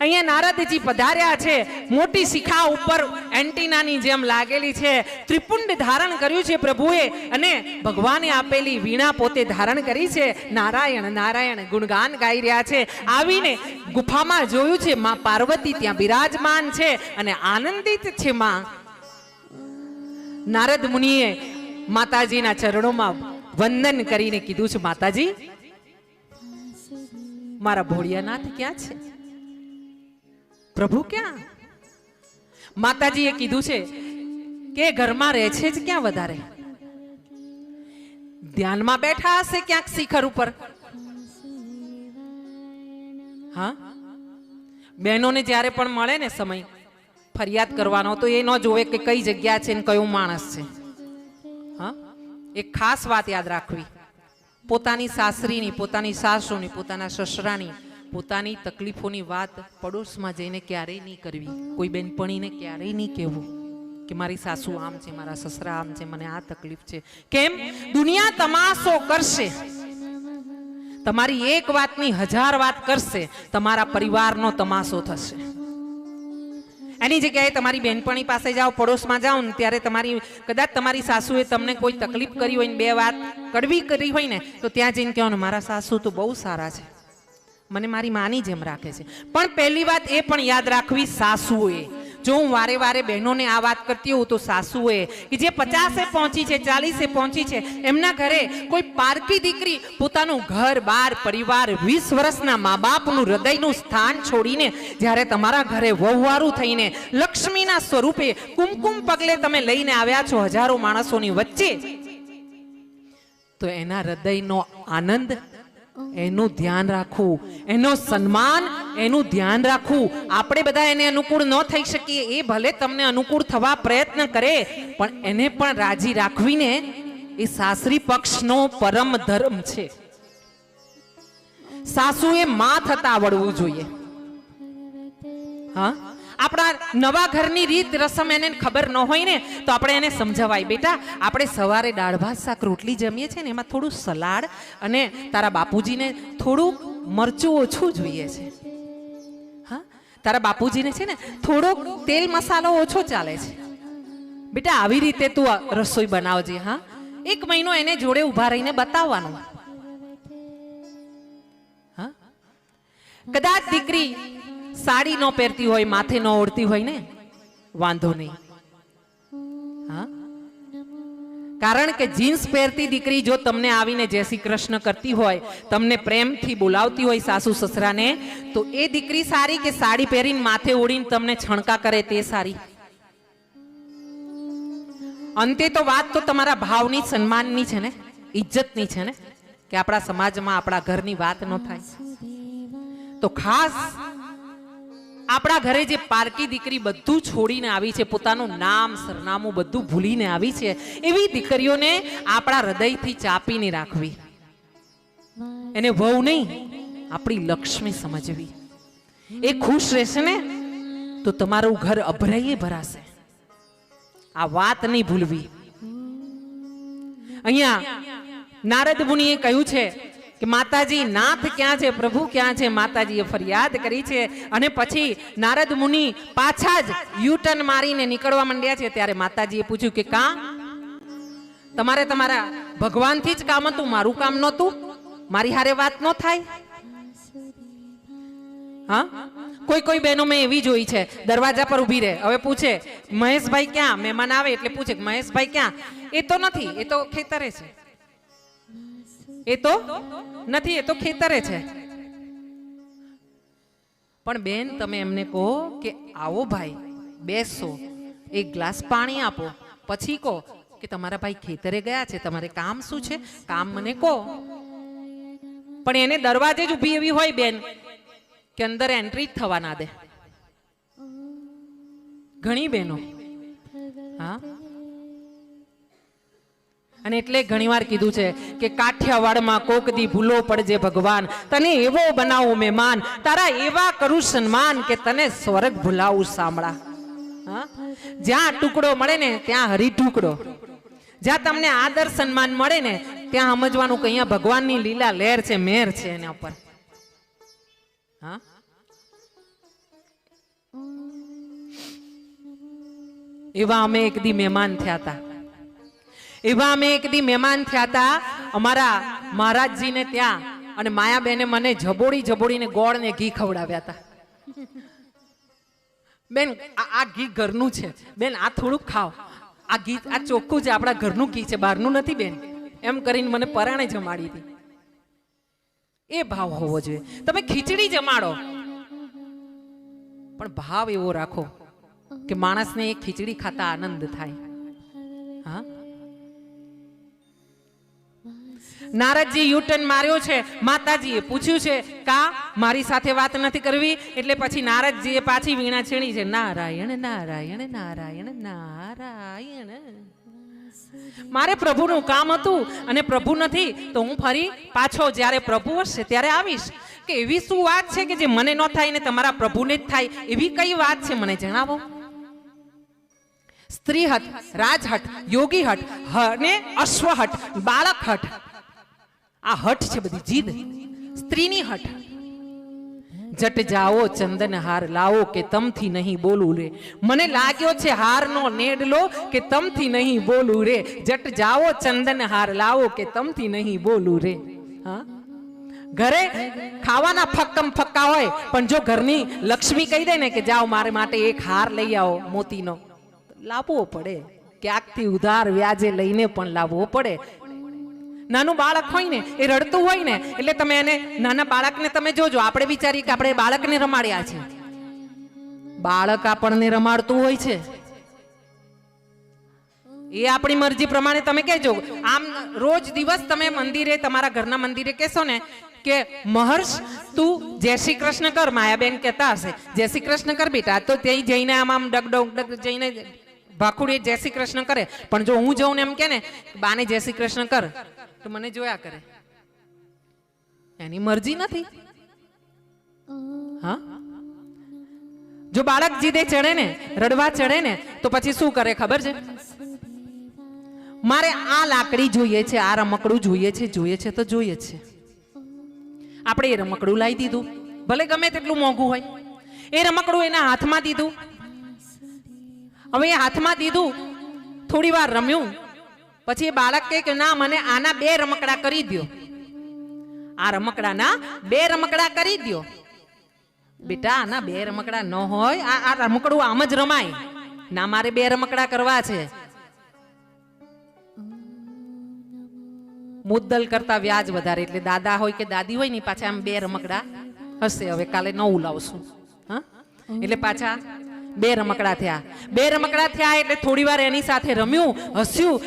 અહીંયા નારદજી પધાર્યા છે. મોટી શિખા ઉપર એન્ટીનાની જેમ લાગેલી છે. ત્રિપુંડ ધારણ કર્યું છે પ્રભુએ અને ભગવાને આપેલી વીણા પોતે ધારણ કરી છે. નારાયણ નારાયણ, ગુણગાન ગાઈ રહ્યા છે. આવીને ગુફામાં જોયું છે, માં પાર્વતી ત્યાં બિરાજમાન છે અને આનંદિત છે માં. નારદ મુનિએ માતાજીના ચરણોમાં વંદન કરીને કીધું છે, માતાજી, મારા ભોળિયાનાથ ક્યાં છે? પ્રભુ ક્યાં? માતાજીએ કીધું છે કે ઘરમાં રહે છે જ ક્યાં વધારે? ધ્યાનમાં બેઠા હશે ક્યાંક શિખર ઉપર. હા? બહેનોને જ્યારે પણ મળે ને સમય, ફરિયાદ કરવાનો તો એ ન જોવે કે કઈ જગ્યા છે ને કયો માણસ છે. હા? એક ખાસ વાત યાદ રાખવી. પોતાની સાસરીની, પોતાની સાસુની, પોતાના સસરાની પોતાની તકલીફોની વાત પડોશમાં જઈને ક્યારેય નહીં કરવી. કોઈ બેનપણીને ક્યારેય નહીં કહેવું કે મારી સાસુ આમ છે, મારા સસરા આમ છે, મને આ તકલીફ છે. કેમ? દુનિયા તમાશો કરશે. તમારી એક વાતની હજાર વાત કરશે, તમારા પરિવારનો તમાશો થશે. એની જગ્યાએ તમારી બેનપણી પાસે જાઓ, પડોશમાં જાઓ ને ત્યારે તમારી, કદાચ તમારી સાસુએ તમને કોઈ તકલીફ કરી હોય ને બે વાત કડવી કરી હોય ને, તો ત્યાં જઈને કહેવાનું, મારા સાસુ તો બહુ સારા છે. મને મારી માની જેમ રાખે છે. પણ પહેલી વાત એ પણ યાદ રાખવી સાસુએ. જો હું વારે વારે બહેનોને આ વાત કરતી હોઉં તો સાસુએ કે જે પચાસે પહોંચી છે, ચાલીસે પહોંચી છે, એમના ઘરે કોઈ પારકી દીકરી પોતાનું ઘર, બાર, પરિવાર, વીસ વર્ષના મા બાપનું હૃદયનું સ્થાન છોડીને જ્યારે તમારા ઘરે વહુવારું થઈને લક્ષ્મીના સ્વરૂપે કુમકુમ પગલે તમે લઈને આવ્યા છો હજારો માણસોની વચ્ચે, તો એના હૃદયનો આનંદ એનું ધ્યાન રાખવું. એનો સન્માન એનું ધ્યાન રાખવું. આપણે બધા એને અનુકૂળ ન થઈ શકીએ. એ ભલે તમને અનુકૂળ થવા પ્રયત્ન કરે, પણ એને પણ રાજી રાખવીને એ સાસરી પક્ષનો પરમ ધર્મ છે. સાસુએ માં થતા આવડવું જોઈએ. હા? આપણા નવા ઘરની રીત રસમ એને ખબર ન હોય ને, તો આપણે એને સમજાવાય. બેટા, આપણે સવારે દાળ ભાત, શાક, રોટલી જમીએ છીએ ને, એમાં થોડું સલાડ અને તારા બાપુજીને થોડુંક મરચું ઓછું જોઈએ છે. હા? તારા બાપુજીને છે ને, થોડોક તેલ મસાલો ઓછો ચાલે છે. બેટા, આવી રીતે તું રસોઈ બનાવજે, હા? એક મહિનો એને જોડે ઊભા રહીને બતાવવાનું. હા? કદાચ દીકરી સાડી ન પહેરતી હોય, માથે ન ઓળતી હોય ને? વાંધો નહીં. હા? કારણ કે જીન્સ પહેરતી દીકરી જો તમને આવીને જય શ્રી કૃષ્ણ કરતી હોય, તમને પ્રેમથી બોલાવતી હોય સાસુ સસરાને, તો એ દીકરી સારી કે સાડી પહેરીને માથે ઓળીને તમને છણકા કરે તે સારી? અંતે તો વાત તો તમારા ભાવની, સન્માનની છે ને? ઇજ્જતની છે ને? કે આપણા સમાજમાં, આપણા ઘરની વાત ન થાય. તો ખાસ આપણા ઘરે જે પારકી દીકરી બધું છોડીને આવી છે, પોતાનું નામ, સરનામું બધું ભૂલીને આવી છે, એવી દીકરીઓને આપણા હૃદયથી ચાપીને રાખવી. એને વહુ નહીં, આપણી લક્ષ્મી સમજવી. એ ખુશ રહેશે ને, તો તમારું ઘર અભરાઈએ ભરાશે. આ વાત નહીં ભૂલવી. અહીંયા નારદ મુનિએ કહ્યું છે કે માતાજી, નાથ ક્યાં છે, પ્રભુ ક્યાં છે, માતાજીએ ફરિયાદ કરી છે અને પછી નારદ મુનિ પાછા જ યુટર્ન મારીને નીકળવા માંડ્યા છે. ત્યારે માતાજીએ પૂછ્યું કે કા તમારે તમારા ભગવાનથી જ કામ હતું? મારું કામ નહોતું? મારી હારે વાત ન થાય? હા? કોઈ કોઈ બહેનો મેં એવી જોઈ છે. દરવાજા પર ઊભી રહે. હવે પૂછે, મહેશભાઈ ક્યાં? મહેમાન આવે એટલે પૂછે, મહેશભાઈ ક્યાં? એ તો નથી, એ તો ખેતરે છે. એ તો નથી, એ તો ખેતરે છે. પણ બેન, તમે એમને કહો કે આવો ભાઈ, બેસો, એક ગ્લાસ પાણી આપો. પછી કહો કે તમારા ભાઈ ખેતરે ગયા છે, તમારે કામ શું છે? કામ મને કહો. પણ એને દરવાજે જ ઊભી એવી હોય બેન, કે અંદર એન્ટ્રી જ થવા ના દે. ઘણી બહેનો હા? અને એટલે ઘણીવાર કીધું છે કે કાઠિયાવાડમાં કોકદી ભૂલો પડજે ભગવાન. તને એવો બનાવું મહેમાન, તારા એવા કરું સન્માન કે તને સ્વર્ગ ભૂલાવું સાંભળા. જ્યાં ટુકડો મળે ને, ત્યાં હરી ટુકડો જ્યાં તમને આદર સન્માન મળે ને, ત્યાં સમજવાનું કે અહીંયા ભગવાનની લીલા લહેર છે, મેર છે એના ઉપર. હા? એવા અમે એક દી મહેમાન થયા હતા. એવા અમે એક દી મહેમાન થયા હતા, અમારા મહારાજજીને ત્યાં, અને માયાબેને મને જબોડી જબોડીને ગોળ ને ઘી ખવડાવ્યા હતા. બેન, આ આ ઘી ઘરનું છે. બેન, આ થોડુંક ખાઓ. આ ઘી, આ ચોખ્ખું છે, આપણા ઘરનું ઘી છે, બહારનું નથી બેન. એમ કરીને મને પરાણે જમાડી હતી. એ ભાવ હોવો જોઈએ. તમે ખીચડી જમાડો. પણ ભાવ એવો રાખો કે માણસને એ ખીચડી ખાતા આનંદ થાય. હા? નારદજી યુટર્ન માર્યો છે, માતાજીએ પૂછ્યું છે, કા, મારી સાથે વાત નથી કરવી? એટલે પછી નારદજીએ પાછી વીણા છીણી છે, નારાયણ નારાયણ નારાયણ નારાયણ. મારે પ્રભુનું કામ હતું અને પ્રભુ નથી, તો હું ફરી પાછો જ્યારે પ્રભુ હશે ત્યારે આવીશ. કે એવી શું વાત છે કે જે મને ન થાય ને તમારા પ્રભુને જ થાય, એવી કઈ વાત છે મને જણાવો? સ્ત્રી હટ રાજહટ યોગી હટ અને અશ્વહટ બાળક હટ આ હઠ છે બધી જીદ. સ્ત્રીની હઠ. જટ જાઓ, ચંદન હાર લાવો કે તમથી નહીં બોલું રે. મને લાગ્યો છે હારનો નેડલો કે તમથી નહીં બોલું રે. જટ જાઓ, ચંદન હાર લાવો કે તમથી નહીં બોલું રે. હા? ઘરે ખાવાના ફક્કમ ફક્કા હોય, પણ જો ઘરની લક્ષ્મી કહી દે ને કે જાઓ મારે માટે એક હાર લઈ આવો મોતીનો લાવવો પડે. ક્યાંકથી ઉધાર વ્યાજે લઈને પણ લાવવો પડે. નાનું બાળક હોય ને, એ રડતું હોય ને, એટલે તમે એને નાના બાળકને તમે જોજો. આપણે વિચારીએ કે આપણે બાળકને રમાડ્યા છે. બાળક આપણને રમાડતું હોય છે. એ આપણી મરજી પ્રમાણે તમે કહેજો. આમ રોજ દિવસ તમે મંદિરે, તમારા ઘરના મંદિરે કહેશો ને કે, મહર્ષ, તું જય શ્રી કૃષ્ણ કર. માયાબેન કહેતા હશે, જય શ્રી કૃષ્ણ કર બેટા. તો ત્યાં જઈને આમ આમ ડગ ડગ ડગ જઈને ભાખુડી જય શ્રી કૃષ્ણ કરે. પણ જો હું જઉં ને એમ કે ને, બાને જય શ્રી કૃષ્ણ કર. તો મને જોયા કરે. એની મરજી નથી. હા? જો બાળક જીદે ચડે ને, રડવા ચડે ને, તો પછી શું કરે ખબર છે? મારે આ લાકડી જોઈએ છે, આ રમકડું જોઈએ છે જોઈએ છે તો જોઈએ છે. આપણે એ રમકડું લાવી દીધું. ભલે ગમે તેટલું મોંઘું હોય. એ રમકડું એના હાથમાં દીધું. હવે એ હાથમાં દીધું, થોડી વાર રમ્યું પછી બાળક કહે કે, ના, મને આના બે રમકડા કરી દ્યો. આ રમકડાના બે રમકડા કરી દ્યો. બેટા, આના બે રમકડા ન હોય. આ આ રમકડું આમ જ રમાય. ના, મારે બે રમકડા કરવા છે. મુદ્દલ કરતા વ્યાજ વધારે. એટલે દાદા હોય કે દાદી હોય ને પાછા આમ બે રમકડા હશે. હવે કાલે નવું લાવશું હા? એટલે પાછા બે રમકડા થયા. બે રમકડા થયા એટલે થોડી વાર એની સાથે રમ્યું, હસ્યું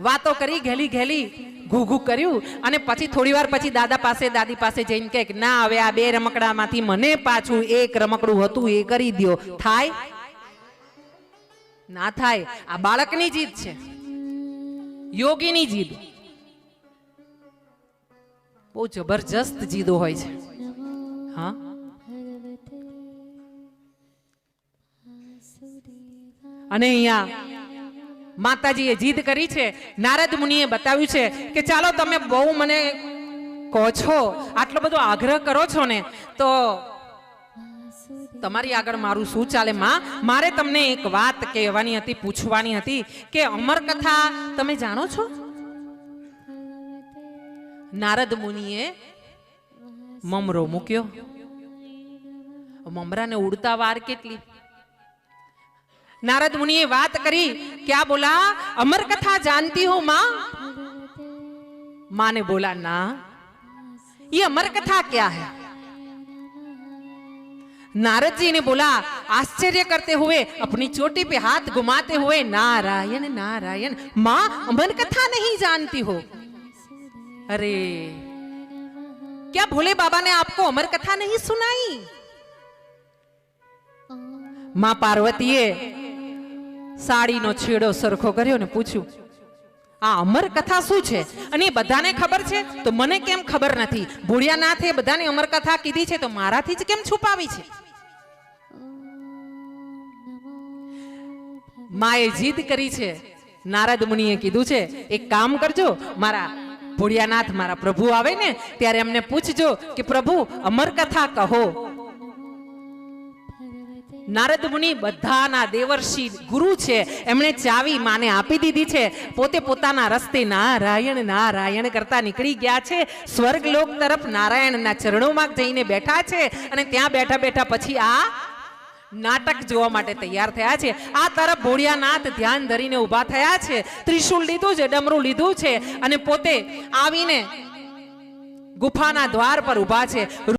વાતો કરી, ઘેલી ઘેલી ઘૂ ઘૂ કર્યું. અને પછી થોડી વાર પછી દાદા પાસે, દાદી પાસે જઈને કહે ના, હવે આ બે રમકડામાંથી મને પાછું એક રમકડું હતું, એ કરી દ્યો. થાય? ના થાય. આ બાળકની જીદ છે. યોગીની જીદ. બહુ જબરજસ્ત જીદો હોય છે. હા? અને અહીંયા માતાજીએ જીદ કરી છે. નારદ મુનિએ બતાવ્યું છે કે ચાલો તમે બહુ મને કહો છો, આટલો બધો આગ્રહ કરો છો ને, તો તમારી આગળ મારું શું ચાલે? માં, મારે તમને એક વાત કહેવાની હતી, પૂછવાની હતી કે અમર કથા તમે જાણો છો? નારદ મુનિએ મમરો મૂક્યો. મમરાને ઉડતા વાર કેટલી नारद मुनि ये बात करी क्या बोला अमर कथा जानती हो माँ माँ ने बोला ना ये अमर कथा क्या है नारद जी ने बोला आश्चर्य करते हुए अपनी चोटी पे हाथ घुमाते हुए नारायण नारायण माँ अमर कथा नहीं जानती हो अरे क्या भोले बाबा ने आपको अमर कथा नहीं सुनाई માં પાર્વતીએ સાડીનો છેડો સરખો કર્યો ને પૂછ્યું, આ અમર કથા શું છે? અને એ બધાને ખબર છે? તો મને કેમ ખબર નથી? ભોળિયાનાથે બધાને અમર કથા કીધી છે, તો મારાથી જ કેમ છુપાવી છે? માએ જીદ કરી છે. નારદ મુનિએ કીધું છે, એક કામ કરજો, મારા ભૂળિયાનાથ મારા પ્રભુ આવે ને, ત્યારે એમને પૂછજો કે પ્રભુ, અમર કથા કહો. નારદ મુનિ બધાના દેવર્ષિ ગુરુ છે. એમણે ચાવી માને આપી દીધી છે. પોતે પોતાના રસ્તે નારાયણ નારાયણ કરતા નીકળી ગયા છે. સ્વર્ગલોક તરફ નારાયણના ચરણોમાં જઈને બેઠા છે અને ત્યાં બેઠા બેઠા પછી આ નાટક જોવા માટે તૈયાર થયા છે. આ તરફ ભોળિયાનાથ ધ્યાન ધરીને ઊભા થયા છે. ત્રિશુલ લીધું છે, ડમરું લીધું છે અને પોતે આવીને ગુફાના દ્વાર પર ઊભા છે.